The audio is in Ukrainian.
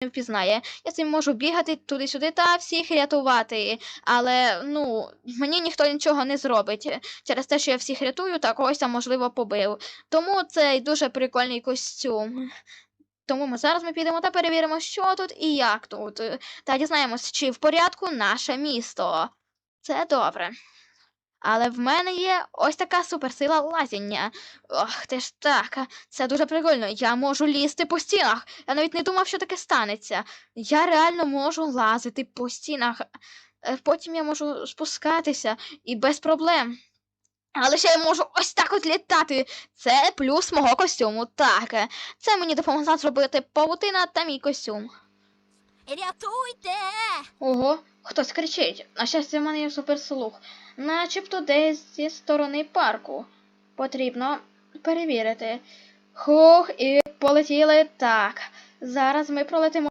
не впізнає. Я цим можу бігати туди-сюди та всіх рятувати. Але ну, мені ніхто нічого не зробить через те, що я всіх рятую та когось там, можливо, побив. Тому це дуже прикольний костюм. Тому ми зараз ми підемо та перевіримо, що тут і як тут. Та дізнаємось, чи в порядку наше місто. Це добре. Але в мене є ось така суперсила лазіння. Ох, ти ж так. Це дуже прикольно. Я можу лізти по стінах. Я навіть не думав, що таке станеться. Я реально можу лазити по стінах. Е, Потім я можу спускатися і без проблем. Але ще я можу ось так от літати. Це плюс мого костюму. Так. е, Це мені допомогла зробити павутина та мій костюм. Рятуйте! Ого, хтось кричить. На щастя, в мене є суперслух. Начебто десь зі сторони парку. Потрібно перевірити. Хух, і полетіли так. Зараз ми пролетимо